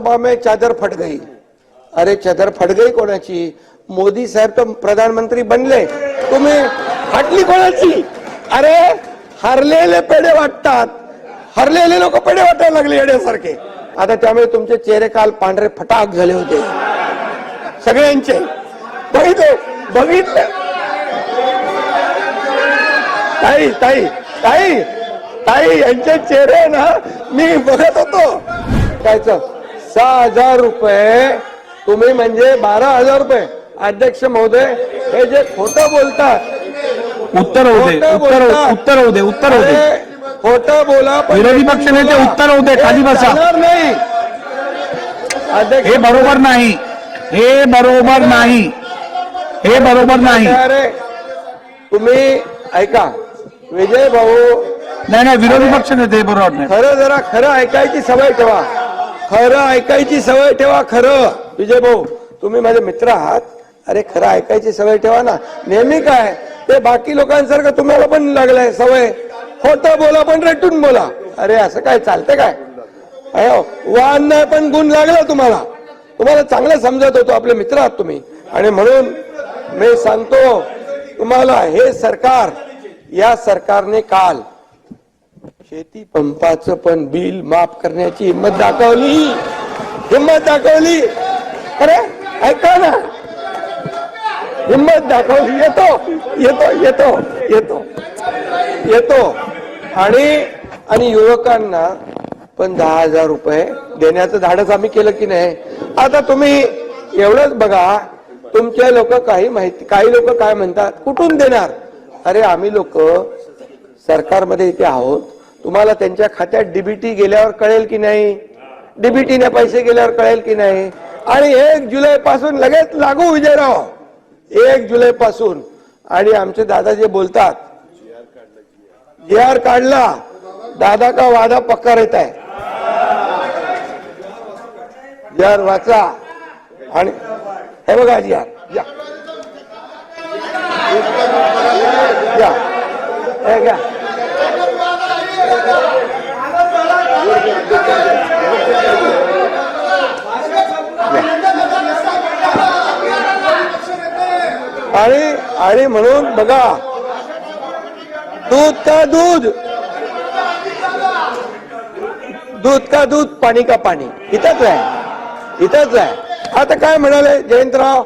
लोकसभा में चादर फट गई। अरे चादर फट गई कोणाची? मोदी साहेब तर प्रधानमंत्री बनले। तुम्ही फाटली कोणाची? अरे हरलेले पेढे वाटतात. हरलेले लोक पेढे वाटायला लागले येण्यासारखे आता त्यामुळे तुमचे चेहरे काल पांढरे फटाक झाले होते. सगळ्यांचे. बघितले बघितले. ताई ताई ताई ताई यांचे चेहरे ना मी बघत होतो. कायचं सहा हजार रुपये. तुम्ही म्हणजे बारा हजार रुपये. अध्यक्ष महोदय हे जे खोटं बोलतात. उत्तर उत्तर. उत्तर होऊ दे उत्तर होऊ दे. अरे, खोटं बोला विरोधी पक्ष नेते. उत्तर होऊ दे, खाली बसा. नाही. अध्यक्ष हे बरोबर नाही. हे बरोबर नाही. हे बरोबर नाही. अरे तुम्ही ऐका. विजय भाऊ. नाही नाही विरोधी पक्ष नेते बरोबर नाही खरं जरा खरं ऐकायची सवय ठेवा. खरं ऐकायची सवय ठेवा खरं. विजय भाऊ तुम्ही माझे मित्र आहात. अरे खरं ऐकायची सवय ठेवा ना. नेहमी काय? ते बाकी लोकांसारखं तुम्हाला पण लागलंय सवय. होतं बोला पण रेटून बोला. अरे असं काय? चालतंय काय? अयो, हो. वान नाही पण गुण लागला तुम्हाला. तुम्हाला चांगलं समजत होतो. आपले मित्र आहात तुम्ही. आणि म्हणून मी सांगतो तुम्हाला हे सरकार या सरकारने काल शेती पंपाचं पण बिल माफ करण्याची हिंमत दाखवली. हिंमत दाखवली. अरे ऐका ना. हिंमत दाखवली. येतो येतो येतो येतो. येतो. आणि आणि युवकांना पण दहा हजार रुपये देण्याचं धाडस आम्ही केलं की नाही. आता तुम्ही एवढंच बघा तुमचे लोक काही माहिती काही लोक काय म्हणतात? कुठून देणार? अरे आम्ही लोक सरकारमध्ये इथे आहोत. तुम्हाला त्यांच्या खात्यात डीबीटी गेल्यावर कळेल की नाही? डीबीटीने पैसे गेल्यावर कळेल की नाही? आणि एक जुलै पासून लगेच लागू विजयराव. एक जुलै पासून आणि आमचे दादा जे बोलतात जी आर काढला. दादा का वादा पक्का रहता आहे जी आर वाचा. आणि हे बघा जी आर. या. हे घ्या. आणि म्हणून बघा. दूध का दूध? दूध का दूध? पाणी का पाणी? इथंच आहे. इथंच आहे. आता काय म्हणाले जयंतराव?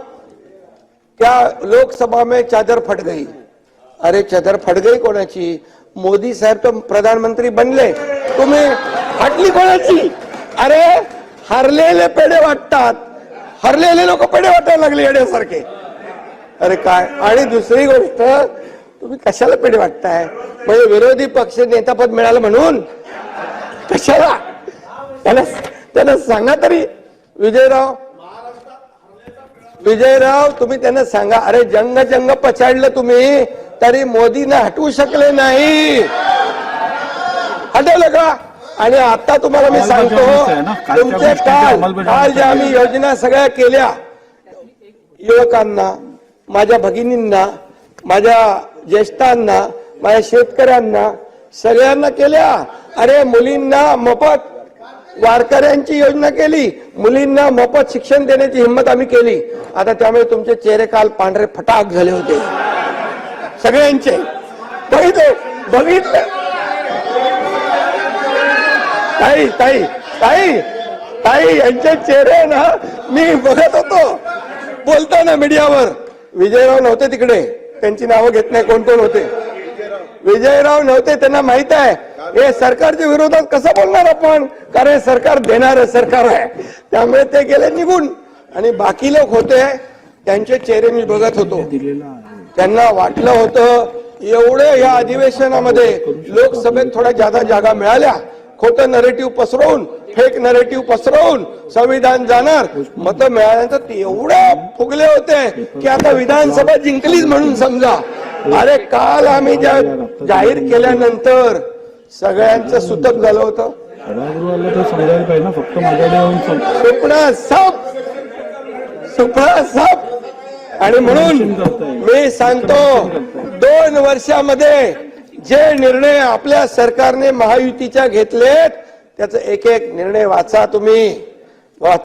त्या लोकसभा में चादर फट गई. अरे चादर फट गई कोणाची? मोदी साहेब तर प्रधानमंत्री बनले. तुम्ही फाटली कोणाची? अरे हरलेले पेढे वाटतात. हरलेले लोक पेढे वाटायला लागले येण्यासारखे अरे काय? आणि दुसरी गोष्ट तुम्ही कशाला पेढे वाटताय म्हणजे विरोधी पक्ष नेतापद मिळालं म्हणून? कशाला? त्याला त्याला सांगा तरी. विजयराव. विजयराव तुम्ही त्यांना सांगा. अरे जंग जंग पछाडलं तुम्ही तरी मोदीने हटवू शकले नाही. हटवलं का? आणि आता तुम्हाला मी सांगतो तुमचे काल काल ज्या आम्ही योजना सगळ्या केल्या युवकांना माझ्या भगिनींना माझ्या ज्येष्ठांना माझ्या शेतकऱ्यांना सगळ्यांना केल्या. अरे मुलींना मोफत वारकऱ्यांची योजना केली. मुलींना मोफत शिक्षण देण्याची हिंमत आम्ही केली. आता त्यामुळे तुमचे चेहरे काल पांढरे फटाक झाले होते. सगळ्यांचे. बघितले बघितले. ताई ताई ताई ताई यांचे चेहरे ना मी बघत होतो. बोलताना मीडियावर. विजयराव नव्हते तिकडे. त्यांची नावं घेत नाही कोण कोण होते. विजयराव नव्हते त्यांना माहीत आहे. हे सरकारच्या विरोधात कसं बोलणार आपण? कारण हे सरकार देणार सरकार आहे. त्यामुळे ते गेले निघून. आणि बाकी लोक होते त्यांचे चेहरे मी बघत होतो. त्यांना वाटलं होतं एवढे या अधिवेशनामध्ये लोकसभेत थोड्या जादा जागा मिळाल्या. खोटं नरेटिव्ह पसरवून फेक नरेटिव्ह पसरवून संविधान जाणार. मत मिळाल्यानंतर ते एवढे फुगले होते की आता विधानसभा जिंकलीच म्हणून समजा. अरे काल आम्ही ज्या जाहीर केल्यानंतर सगळ्यांचं सुतक झालं होतं. सुपणा साप सुपणा साप आणि म्हणून मी सांगतो दोन वर्षामध्ये जे निर्णय आपल्या सरकारने महायुतीच्या घेतलेत त्याचा एक एक निर्णय वाचा तुम्ही. वा